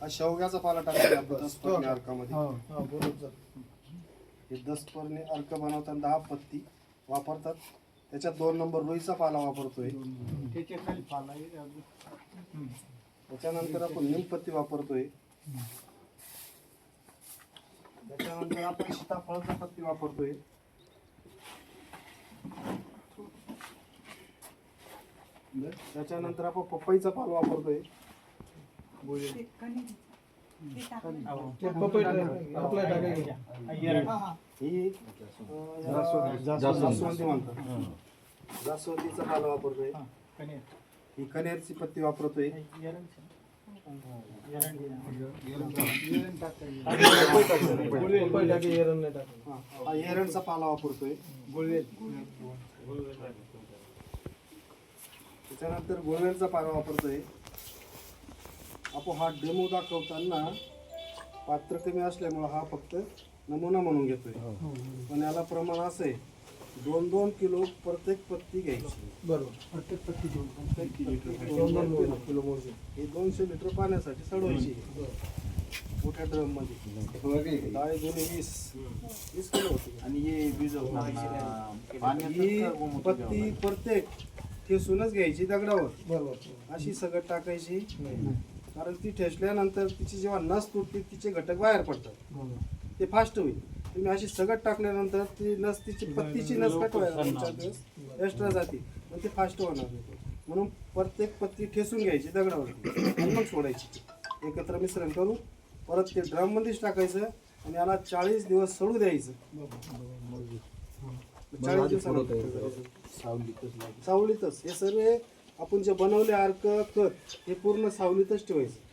हा शेवग्याचा पाला टाकायचा आपण दस पर्णी अर्कामध्ये. हा बरोबर हे पर्णी अर्क बनवताना दहा पत्ती वापरतात. त्याच्यात दोन नंबर रुईचा पाला वापरतोय. त्याच्याखाली पाला आहे अजून. त्याच्यानंतर आपण निमपत्ती वापरतोय. त्याच्यानंतर आपण सीताफळाचा पत्ती वापरतोय. त्याच्यानंतर आपण पपईचा पाल वापरतोय ते पपई टाक- आपलं टाकायचं. ही जास्वंदी. म्हणतात. जास्वंदीचा पाल वापरतोय. ही कनेरची पत्ती वापरतोय. पपई टाकी. एरंड नाही टाकायचं. हा, हा एरंडचा पाला वापरतोय. त्याच्यानंतर गोळवेलचा पाला वापरतोय. आपण हा डेमो दाखवताना पात्र कमी असल्यामुळं हा फक्त नमुना म्हणून घेतोय. पण याला प्रमाण असं आहे दोन दोन किलो प्रत्येक पत्ती घ्यायची. बरोबर. प्रत्येक पत्ती दोन प्रत्येक दोन दोन दोन किलो. किलो मोजून. हे दोनशे लिटर पाण्यासाठी सडवायची. मोठ्या ड्रममध्ये डाळे दोन्ही वीस. वीस किलो होते. आणि हे बीज ही. पत्ती प्रत्येक ठेसूनच घ्यायची दगडावर. बरोबर. अशी सगळं टाकायची. कारण ती ठेसल्यानंतर तिची जेव्हा नस तुटते तिचे घटक बाहेर पडतात. ते फास्ट होईल. तुम्ही अशी सगळं टाकल्यानंतर ती नस तिची पत्तीची नस कटवायला दिवस एक्स्ट्रा जाते. पण ते फास्ट होणार नाही. म्हणून प्रत्येक पत्ती ठेसून घ्यायची दगडावर आणि मग सोडायची. एकत्र मिश्रण करून परत ते ड्रम मध्येच टाकायचं आणि याला चाळीस दिवस सडू द्यायचं. चाळीस दिवसानंतर सावलीतच. हे सर्व आपण जे बनवले अर्क खत हे पूर्ण सावलीतच ठेवायचं.